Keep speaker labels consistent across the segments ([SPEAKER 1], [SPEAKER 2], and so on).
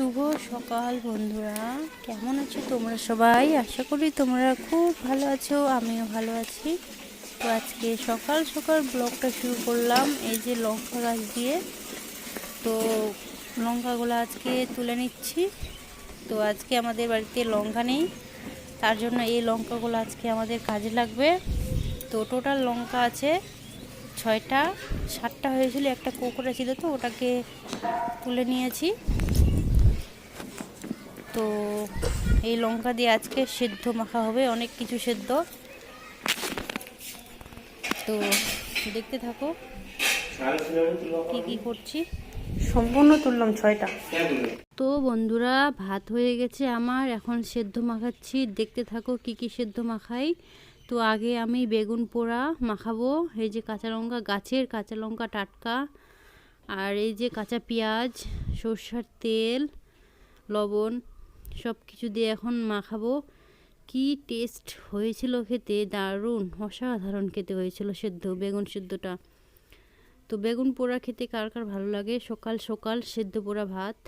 [SPEAKER 1] শুভ সকাল বন্ধুরা। কেমন আছো তোমরা সবাই? আশা করি তোমরা খুব ভালো আছো, আমিও ভালো আছি। তো আজকে সকাল সকাল ব্লগটা শুরু করলাম, এই যে লঙ্কা গাছ দিয়ে। তো লঙ্কাগুলো আজকে তুলে নিচ্ছি। তো আজকে আমাদের বাড়িতে লঙ্কা নেই, তার জন্য এই লঙ্কাগুলো আজকে আমাদের কাজে লাগবে। তো টোটাল লঙ্কা আছে ছয়টা, সাতটা হয়েছিল, একটা কোকড়া ছিল তো, ওটাকে তুলে নিয়েছি। তো এই লঙ্কা দিয়ে আজকে সেদ্ধ মাখা হবে অনেক কিছু সেদ্ধ। তো দেখতে থাকো কি কি করছি?
[SPEAKER 2] সম্পূর্ণ তুললাম ছয়টা।
[SPEAKER 1] তো বন্ধুরা ভাত হয়ে গেছে আমার এখন সেদ্ধ মাখাচ্ছি। দেখতে থাকো কি কি সেদ্ধ মাখাই। তো আগে আমি বেগুন পোড়া মাখাবো এই যে কাঁচা লঙ্কা গাছের কাঁচা লঙ্কা টাটকা আর এই যে কাঁচা পেঁয়াজ সর্ষার তেল লবণ সব কিছু দিয়ে এখন মাখাবো। কি টেস্ট হয়েছিল খেতে? দারুণ, অসাধারণ খেতে হয়েছিল সেদ্ধ, বেগুন সেদ্ধটা। তো বেগুন পোড়া খেতে কার কার ভালো লাগে? সকাল সকাল সেদ্ধ পোড়া ভাত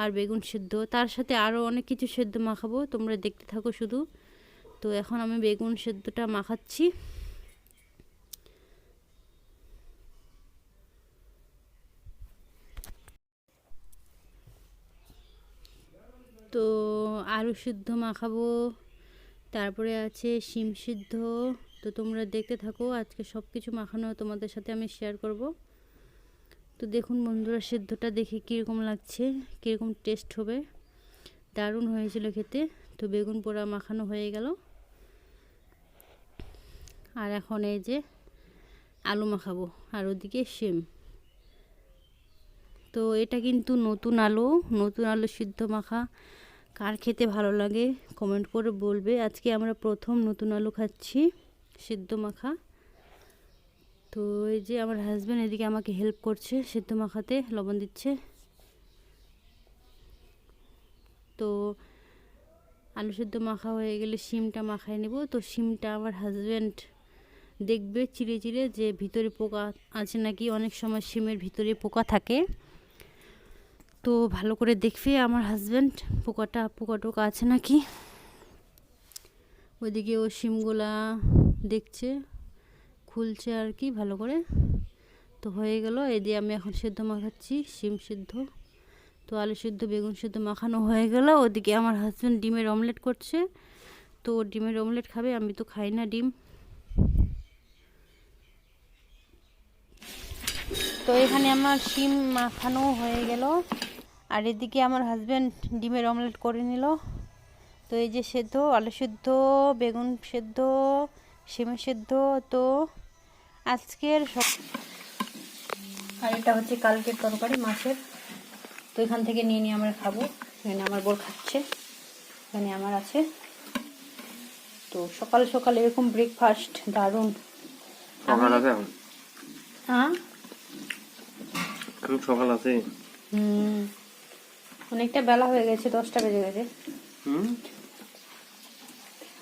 [SPEAKER 1] আর বেগুন সেদ্ধ। তার সাথে আরও অনেক কিছু সেদ্ধ মাখাবো, তোমরা দেখতে থাকো শুধু। তো এখন আমি বেগুন সেদ্ধটা মাখাচ্ছি। তো আলু সিদ্ধ মাখাবো। তারপরে আছে শিম সিদ্ধ। তো তোমরা দেখতে থাকো, আজকে সব কিছু মাখানো তোমাদের সাথে আমি শেয়ার করব। তো দেখুন বন্ধুরা, সিদ্ধটা দেখে কীরকম লাগছে, কীরকম টেস্ট হবে। দারুণ হয়েছিল খেতে। তো বেগুন পোড়া মাখানো হয়ে গেল। আর এখন এই যে আলু মাখাবো, আর ওদিকে শিম। তো এটা কিন্তু নতুন আলু নতুন আলু সিদ্ধ মাখা। কার খেতে ভালো লাগে কমেন্ট করে বলবে। আজকে আমরা প্রথম নতুন আলু খাচ্ছি, সিদ্ধ মাখা। তো এই যে আমার হাজব্যান্ড এদিকে আমাকে হেল্প করছে, সিদ্ধ মাখাতে লবণ দিচ্ছে। তো আলু সিদ্ধ মাখা হয়ে গেলে শিমটা মাখায় নেব। তো শিমটা আমার হাজব্যান্ড দেখবে চিড়ে চিড়ে যে ভিতরে পোকা আছে নাকি? অনেক সময় শিমের ভিতরে পোকা থাকে। তো ভালো করে দেখবে আমার হাজব্যান্ড পোকাটা পোকা টোকা আছে নাকি? ওইদিকে ও শিমগুলা দেখছে, খুলছে আর কি ভালো করে। তো হয়ে গেল, এই দিয়ে আমি এখন সেদ্ধ মাখাচ্ছি, শিম সিদ্ধ। তো আলু সিদ্ধ, বেগুন সিদ্ধ মাখানো হয়ে গেল। ওদিকে আমার হাজব্যান্ড ডিমের অমলেট করছে। তো ডিমের অমলেট খাবে, আমি তো খাই না ডিম। তো এখানে আমার শিম মাখানো হয়ে গেল। আর এদিকে আমার হাজব্যান্ড ডিমের অমলেট করে নিল। তো এই যে সেদ্ধ আলু সেদ্ধ বেগুন সেদ্ধ শিমের সেদ্ধ তো আজকের সব
[SPEAKER 2] আর এটা হচ্ছে কালকের তরকারি মাছের। তো এখান থেকে নিয়ে নিয়ে আমরা খাব। এখানে আমার বোর খাচ্ছে। এখানে আমার আছে। তো সকাল সকাল এরকম ব্রেকফাস্ট দারুণ।
[SPEAKER 3] সকাল আছে
[SPEAKER 2] হ্যাঁ?
[SPEAKER 3] খুব সকাল আছে।
[SPEAKER 2] হুম। অনেকটা বেলা হয়ে গেছে দশটা বেজে গেছে।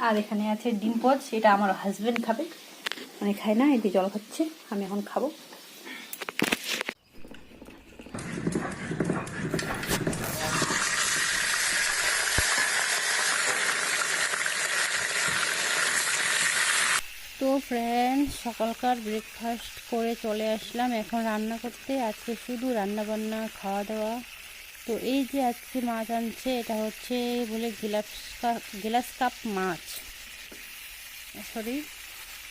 [SPEAKER 2] আর এখানে আছে ডিম পচ এটা আমার হাজবেন্ড খাবে। মানে খায় না এটি জল খাচ্ছে আমি এখন খাব।
[SPEAKER 1] তো ফ্রেন্ড সকালকার ব্রেকফাস্ট করে চলে আসলাম। এখন রান্না করতে আজকে শুধু রান্না বান্না খাওয়া দাওয়া। তো এই যে আজকে মাছ আনছে, এটা হচ্ছে বলে গিলাস কাপ গিলাস কাপ মাছ। সরি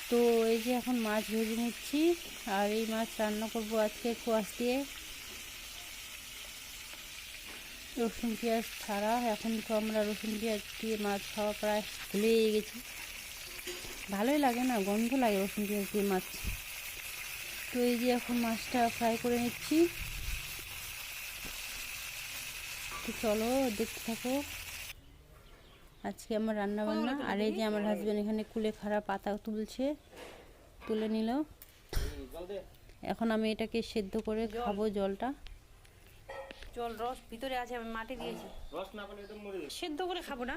[SPEAKER 1] তো এই যে এখন মাছ ভেজে নিচ্ছি, আর এই মাছ রান্না করব আজকে কোয়াশ দিয়ে। রসুন পেঁয়াজ ছাড়া, এখন তো আমরা রসুন পেঁয়াজ দিয়ে মাছ খাওয়া প্রায় ভুলেই গেছি। ভালোই লাগে না, গন্ধ লাগে রসুন পেঁয়াজ দিয়ে মাছ। তো এই যে এখন মাছটা ফ্রাই করে নিচ্ছি। তো চলো দেখতে থাকো। আজকে আমার রান্না বান্না আর এই যে আমার হাজব্যান্ড এখানে কুলে খাড়া পাতা তুলছে তুলে নিল। এখন আমি এটাকে সেদ্ধ করে খাব জলটা।
[SPEAKER 2] জল রস ভিতরে আছে আমি মাটি দিয়েছি। রস না পেলে এটা মরে যাবে। সেদ্ধ করে খাব না।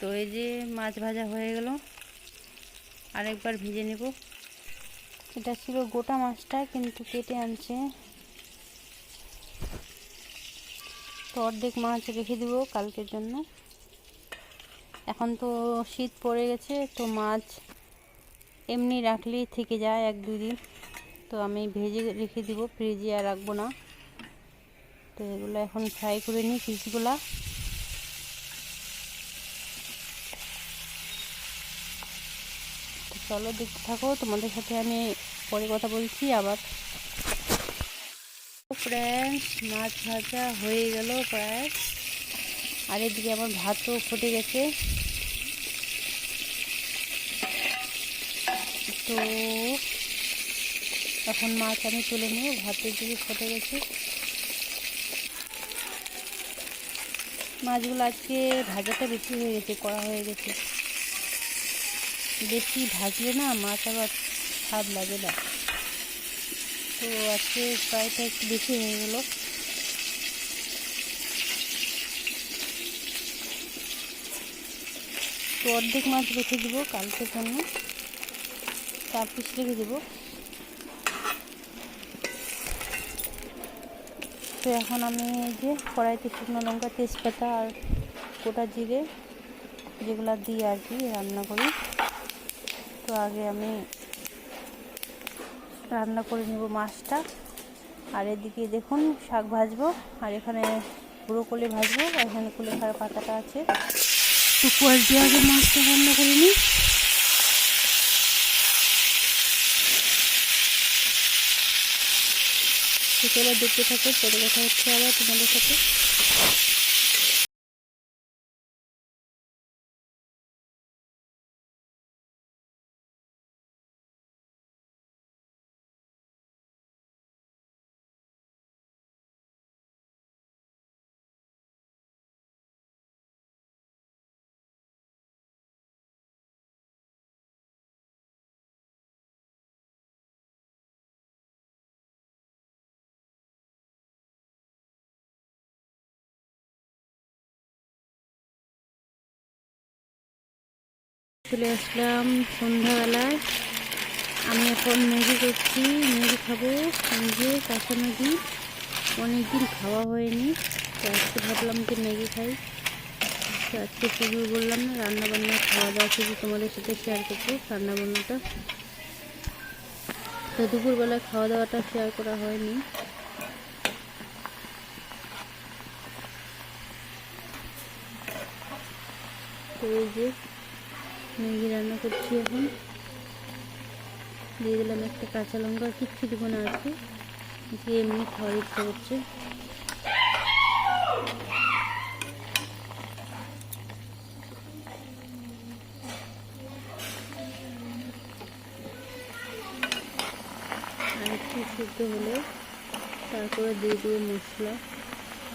[SPEAKER 1] তো এই যে মাছ ভাজা হয়ে গেল। আরেকবার ভেজে নেব। এটা ছিল গোটা মাছটা, কিন্তু কেটে আনছে। তো অর্ধেক মাছ রেখে দিব কালকের জন্য। এখন তো শীত পড়ে গেছে, তো মাছ এমনি রাখলেই থেকে যায় এক দুই দিন। তো আমি ভেজে রেখে দিব, ফ্রিজে আর রাখব না। তো এগুলো এখন ফ্রাই করে নিই পিসগুলা চলো, দেখতে থাকো। তোমাদের সাথে আমি পরে কথা বলছি আবার। ফ্রেন্ডস মাছ ভাজা হয়ে গেল প্রায়। আর এদিকে আমার ভাতও ফুটে গেছে। তো এখন মাছ আমি তুলে নিয়ে ভাতের দিকে ফুটে গেছে। মাছগুলো আজকে ভাজাটা বেশি হয়ে গেছে কড়া হয়ে গেছে। বেশি ভাজলে না মাছ আবার স্বাদ লাগে না। তো আজকে ফ্রাইটা একটু বেশি হয়ে গেল। তো অর্ধেক মাছ রেখে দেবো কালকের জন্য। চার পিস রেখে দেবো। তো এখন আমি এই যে কড়াইতে শুকনো লঙ্কা, তেজপাতা আর গোটা জিরে, যেগুলো দিই আর কি রান্না করি। তো আগে আমি রান্না করে নেব মাছটা। আর এদিকে দেখুন শাক ভাজবো, আর এখানে ব্রোকলি ভাজবো, আর এখানে কুলেখার পাতাটা আছে। তো কোয়াল দিয়ে আগে মাছটা রান্না করে নিই। চলো দেখতে থাকো, পরে কথা হচ্ছে আবার তোমাদের সাথে। চলে আসলাম সন্ধ্যাবেলায়। আমি এখন ম্যাগি করছি, ম্যাগি খাব। যে কাঁচা ম্যাগি। অনেকদিন খাওয়া হয়নি, তো আজকে ভাবলাম যে ম্যাগি খাই। তো আজকে শুধু বললাম না রান্না বান্না খাওয়া দাওয়া শুধু তোমাদের সাথে শেয়ার করব, রান্নাবান্নাটা। তো দুপুরবেলা খাওয়া দাওয়াটা শেয়ার করা হয়নি। তো এই যে ম্যাগি রান্না করছি এখন। দিয়ে দিলাম একটা কাঁচা লঙ্কা কিচ্ছু দিব না আজকে। আজকে এমনি খাওয়ার ইচ্ছা করছে। আর হলে তারপরে দিয়ে দেবো মশলা,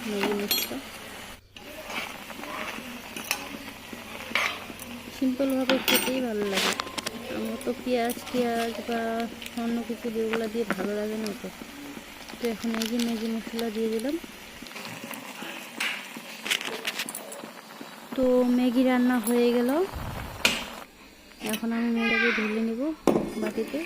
[SPEAKER 1] ম্যাগি মশলা। সিম্পলভাবে খেতেই ভালো লাগে। আমার তো পেঁয়াজ পেঁয়াজ বা অন্য কিছু যেগুলো দিয়ে ভালো লাগে না তো তো এখন এই যে ম্যাগি মশলা দিয়ে দিলাম। তো ম্যাগি রান্না হয়ে গেল। এখন আমি ম্যাগিটাকে ঢেলে নেব বাটিতে।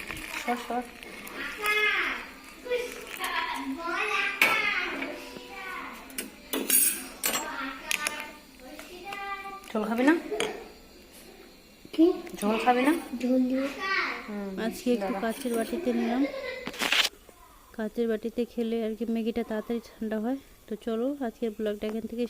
[SPEAKER 2] ঝোল খাবি না? ঝোল খাবে না?
[SPEAKER 1] ঝোল দিয়ে। আজকে একটু। কাচের বাটিতে নিলাম। কাচের বাটিতে খেলে আর কি ম্যাগিটা তাড়াতাড়ি ঠান্ডা হয়। তো চলো আজকের ব্লগটা এখান থেকে